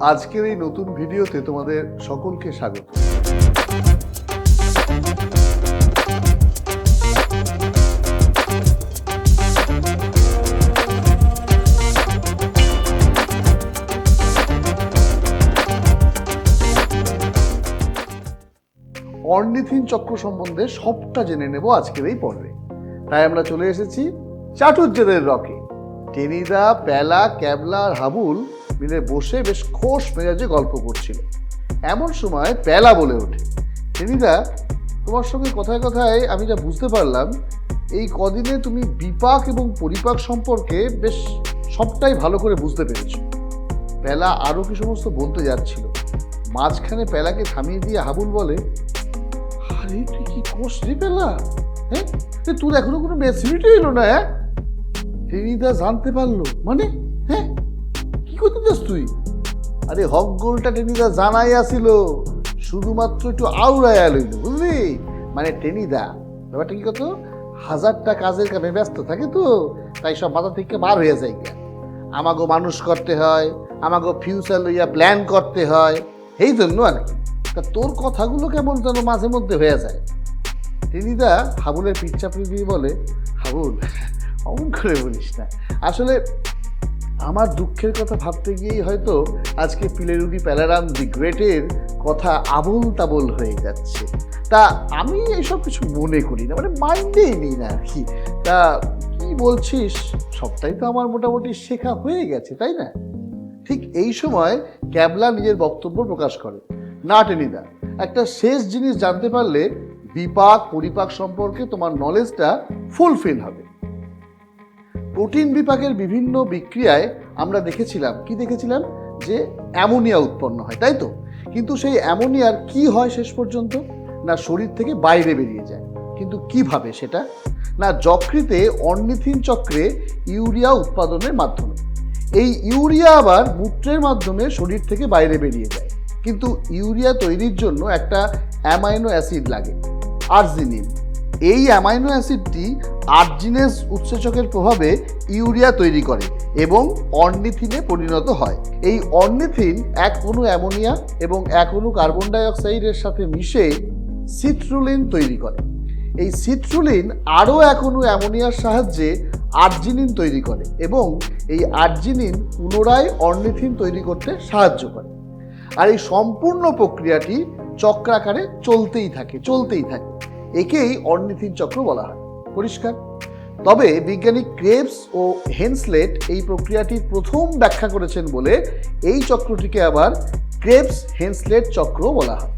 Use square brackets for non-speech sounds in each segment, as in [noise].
আজকের এই নতুন ভিডিওতে তোমাদের সকলকে স্বাগত। অর্নিথিন চক্র সম্বন্ধে সবটা জেনে নেব আজকের এই পর্বে। তাই আমরা চলে এসেছি চাটুর্যদের রকে। টেনিদা প্যালা ক্যাবলা আর হাবুল মিলে বসে বেশ খোশ মেজাজে গল্প করছিল। এমন সময় প্যালা বলে ওঠে, টেনিদা, তোমার সঙ্গে কথায় কথায় আমি যা বুঝতে পারলাম, এই কদিনে তুমি বিপাক এবং পরিপাক সম্পর্কে বেশ সবটাই ভালো করে বুঝতে পেরেছ। প্যালা আরও কি সমস্ত বলতে যাচ্ছিল? মাঝখানে প্যালাকে থামিয়ে দিয়ে হাবুল বলে, আরে, তুই কি কোষ রে পেলা? হ্যাঁ? তোর এখনও কোনো মেসিউরিটি এলো না হ্যাঁ? টেনিদা জানতে পারল মানে? হ্যাঁ? কি করতে চাস তুই? আরে হক গোলটা টেনিদা জানাই আসিল, শুধুমাত্র একটু আউড়ায় লইল বুঝলি? মানে টেনিদা, ব্যাপারটা কি কত? হাজারটা কাজের কামে ব্যস্ত থাকে তো, তাই সব মাথা থেকে বার হয়ে যায় গিয়া। আমাগো মানুষ করতে হয়, আমাগো ফিউচার লইয়া প্ল্যান করতে হয়, এই জন্য আর তা তোর কথাগুলো কেমন যেন মাঝে মধ্যে হয়ে যায়। টেনিদা হাবুলের পিঠ চাপড়ি দিয়ে বলে, হাবুল অমন করে বলিস না। আসলে আমার দুঃখের কথা ভাবতে গিয়েই হয়তো আজকে পিলেরুগি প্যালারাম দি গ্রেটের কথা আবল তাবল হয়ে যাচ্ছে। তা আমি এইসব কিছু মনে করি না মানে মাইন্ডেই নিই না আর কি। তা কি বলছিস? সবটাই তো আমার মোটামুটি শেখা হয়ে গেছে, তাই না? ঠিক এই সময় ক্যাবলা নিজের বক্তব্য প্রকাশ করে। না টেনিদা একটা শেষ জিনিস জানতে পারলে বিপাক পরিপাক সম্পর্কে তোমার নলেজটা ফুলফিল হবে। প্রোটিন বিপাকের বিভিন্ন বিক্রিয়ায় আমরা দেখেছিলাম, কি দেখেছিলাম? যে অ্যামোনিয়া উৎপন্ন হয়, তাই তো? কিন্তু সেই অ্যামোনিয়ার কি হয় শেষ পর্যন্ত? না শরীর থেকে বাইরে বেরিয়ে যায়। কিন্তু কীভাবে সেটা? না যকৃতে অর্নিথিন চক্রে ইউরিয়া উৎপাদনের মাধ্যমে। এই ইউরিয়া আবার মূত্রের মাধ্যমে শরীর থেকে বাইরে বেরিয়ে যায়। কিন্তু ইউরিয়া তৈরির জন্য একটা অ্যামাইনো অ্যাসিড লাগে, আর্জিনিন। এই অ্যামাইনো অ্যাসিডটি আর্জিনেস উৎসেচকের প্রভাবে ইউরিয়া তৈরি করে এবং অর্নিথিনে পরিণত হয়। এই অর্নিথিন এক অণু অ্যামোনিয়া এবং এক অণু কার্বন ডাইঅক্সাইডের সাথে মিশে সিট্রুলিন তৈরি করে। এই সিট্রুলিন আরও এক অণু অ্যামোনিয়ার সাহায্যে আর্জিনিন তৈরি করে এবং এই আর্জিনিন পুনরায় অর্নিথিন তৈরি করতে সাহায্য করে। আর এই সম্পূর্ণ প্রক্রিয়াটি চক্রাকারে চলতেই থাকে চলতেই থাকে। একেই অর্নিথিন চক্র বলা হয়। পরিষ্কার? তবে বিজ্ঞানী ক্রেবস ও হেনসলেট এই প্রক্রিয়াটির প্রথম ব্যাখ্যা করেছেন বলে এই চক্রটিকে আবার ক্রেবস হেনসলেট চক্র বলা হয়।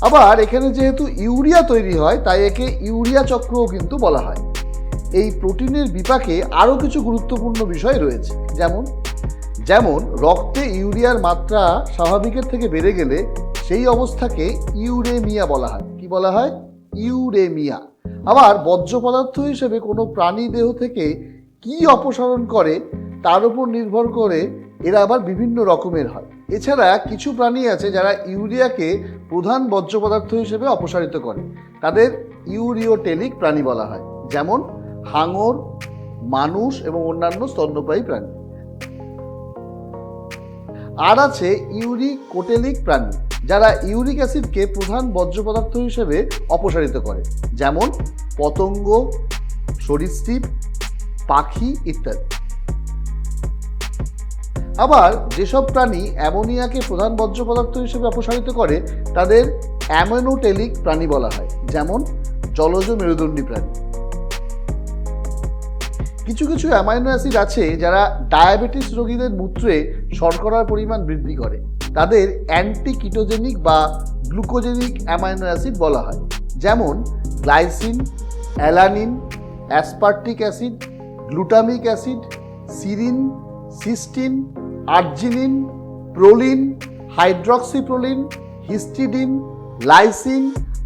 আবার এখানে যেহেতু ইউরিয়া তৈরি হয়, তাই একে ইউরিয়া চক্রও কিন্তু বলা হয়। এই প্রোটিনের বিপাকে আরও কিছু গুরুত্বপূর্ণ বিষয় রয়েছে। যেমন যেমন রক্তে ইউরিয়ার মাত্রা স্বাভাবিকের থেকে বেড়ে গেলে সেই অবস্থাকে ইউরেমিয়া বলা হয়। কি বলা হয়? ইউরেমিয়া। আবার বর্জ্য পদার্থ হিসেবে কোনো প্রাণী দেহ থেকে কি অপসারণ করে, তার উপর নির্ভর করে এরা আবার বিভিন্ন রকমের হয়। এছাড়া কিছু প্রাণী আছে যারা ইউরিয়াকে প্রধান বর্জ্য পদার্থ হিসেবে অপসারিত করে। তাদের ইউরিওটেলিক প্রাণী বলা হয়, যেমন হাঙর, মানুষ এবং অন্যান্য স্তন্যপায়ী প্রাণী। আর আছে ইউরিক কোটেলিক প্রাণী। যারা ইউরিক অ্যাসিডকে প্রধান বর্জ্য পদার্থ হিসেবে অপসারিত করে, যেমন পতঙ্গ, সরীসৃপ, পাখি ইত্যাদি। আবার যেসব প্রাণী অ্যামোনিয়াকে প্রধান বর্জ্য পদার্থ হিসেবে অপসারিত করে, তাদের অ্যামোনোটেলিক প্রাণী বলা হয়, যেমন জলজ মেরুদণ্ডী প্রাণী। কিছু কিছু অ্যামাইনো অ্যাসিড আছে যারা ডায়াবেটিস রোগীদের মূত্রে শর্করার পরিমাণ বৃদ্ধি করে। তাদের অ্যান্টি কিটোজেনিক বা গ্লুকোজেনিক অ্যামাইনো অ্যাসিড বলা হয়। যেমন glycine alanine aspartic acid glutamic acid serine cystine arginine proline hydroxyproline histidine lysine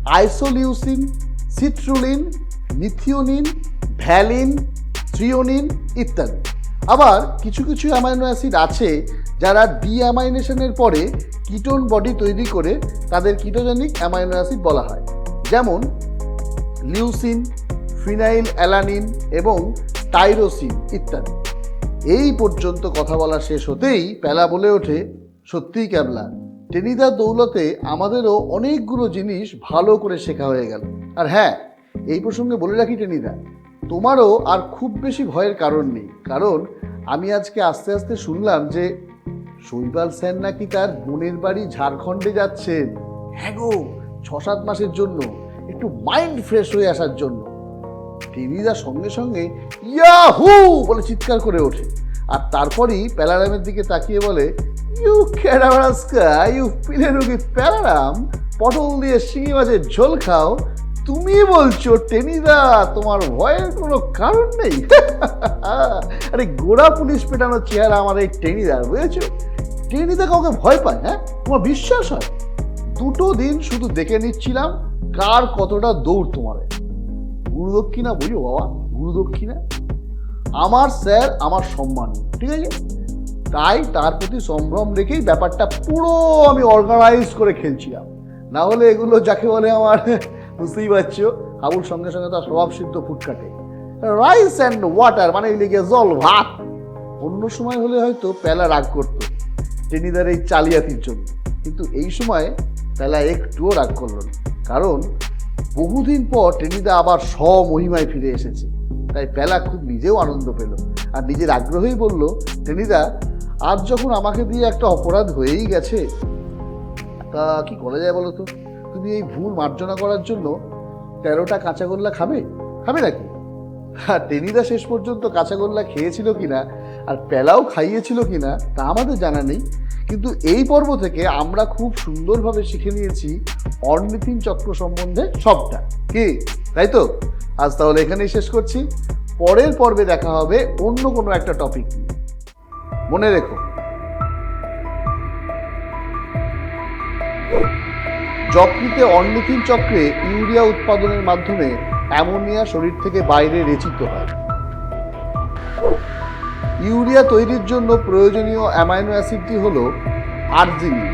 isoleucine citrulline methionine valine threonine ইত্যাদি। আবার কিছু কিছু অ্যামাইনো অ্যাসিড আছে যারা ডিঅ্যামাইনেশনের পরে কিটোন বডি তৈরি করে তাদের কিটোজেনিক অ্যামাইনো অ্যাসিড বলা হয়। যেমন লিউসিন, ফিনাইল অ্যালানিন এবং টাইরোসিন ইত্যাদি। এই পর্যন্ত কথা বলা শেষ হতেই প্যালা বলে ওঠে, সত্যিই ক্যাবলা, টেনিদার দৌলতে আমাদেরও অনেকগুলো জিনিস ভালো করে শেখা হয়ে গেল। আর হ্যাঁ এই প্রসঙ্গে বলে রাখি টেনিদা, তোমারও আর খুব বেশি ভয়ের কারণ নেই। কারণ আমি আজকে আস্তে আস্তে শুনলাম যে শৈবাল সেন নাকি তার বোনের বাড়ি ঝাড়খণ্ডে যাচ্ছেন হ্যাঁ গো ছ সাত মাসের জন্য, একটু মাইন্ড ফ্রেশ হয়ে আসার জন্য। টেনিদা সঙ্গে সঙ্গে, ইয়াহু! বলে চিৎকার করে ওঠে। আর তারপরই প্যালারামের দিকে তাকিয়ে বলে ইউ ক্যাডাভারাস্কা ইউ পিলে রুগী প্যালারাম, পটল দিয়ে শিঙি মাছের ঝোল খাও। তুমি বলছো টেনিদা, তোমার ভয়ের কোনো কারণ নেই? [laughs] আরে গোড়া পুলিশ পেটানোর চেহারা আমার এই টেনিদার, বুঝেছ? টেনিদা কাউকে ভয় পায় হ্যাঁ? তোমার বিশ্বাস হয়? দুটো দিন শুধু দেখে নিচ্ছিলাম কার কতটা দৌড় তোমার। গুরুদক্ষিণা বুঝো বাবা গুরুদক্ষিণা আমার স্যার আমার সম্মান, ঠিক আছে? তাই তার প্রতি সম্ভ্রম রেখেই ব্যাপারটা পুরো আমি অর্গানাইজ করে খেলছিলাম। না হলে এগুলো যাকে বলে আমার, বুঝতেই পারছ, হাবুর সঙ্গে সঙ্গে তার স্বভাব সিদ্ধ ফুট কাটে। রাইস অ্যান্ড ওয়াটার মানে লিখে জল, ভাত। অন্য সময় হলে হয়তো প্যালা রাগ করতো। টেনিদার এই চালিয়াতির জন্য। কিন্তু এই সময় প্যালা একটুও রাগ করল না। কারণ বহুদিন পর টেনিদা আবার স্বমহিমায় ফিরে এসেছে। তাই প্যালা খুব নিজেও আনন্দ পেল আর নিজের আগ্রহেই বলল টেনিদা আজ যখন আমাকে দিয়ে একটা অপরাধ হয়েই গেছে, তা কি করা যায় বলো তো? তুমি এই ভুল মার্জনা করার জন্য তেরোটা কাঁচাগোল্লা খাবে? খাবে নাকি? আর টেনিদা শেষ পর্যন্ত কাঁচাগোল্লা খেয়েছিল কিনা আর প্যালাও খাইয়েছিল কিনা তা আমাদের জানা নেই। কিন্তু এই পর্ব থেকে আমরা খুব সুন্দরভাবে শিখে নিয়েছি অর্নিতিন চক্র সম্বন্ধে সবটা। কি? তাই তো? আজ তাহলে এখানেই শেষ করছি। পরের পর্বে দেখা হবে অন্য কোনো একটা টপিক নিয়ে। মনে রেখো। যকৃতে অর্নিথিন চক্রে ইউরিয়া উৎপাদনের মাধ্যমে অ্যামোনিয়া শরীর থেকে বাইরে রেচিত হয়। ইউরিয়া তৈরির জন্য প্রয়োজনীয় অ্যামাইনো অ্যাসিডটি হল আর্জিনিন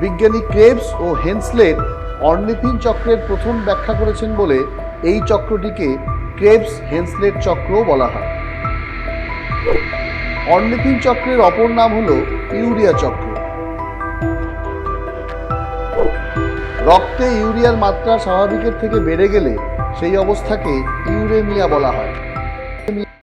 বিজ্ঞানী ক্রেবস ও হেন্সলেট অর্নিথিন চক্রের প্রথম ব্যাখ্যা করেছেন বলে এই চক্রটিকে ক্রেবস হেন্সলেট চক্রও বলা হয়। অর্নিথিন চক্রের অপর নাম হল ইউরিয়া চক্র। রক্তে ইউরিয়ার মাত্রা স্বাভাবিকের থেকে বেড়ে গেলে সেই অবস্থাকে ইউরেমিয়া বলা হয়।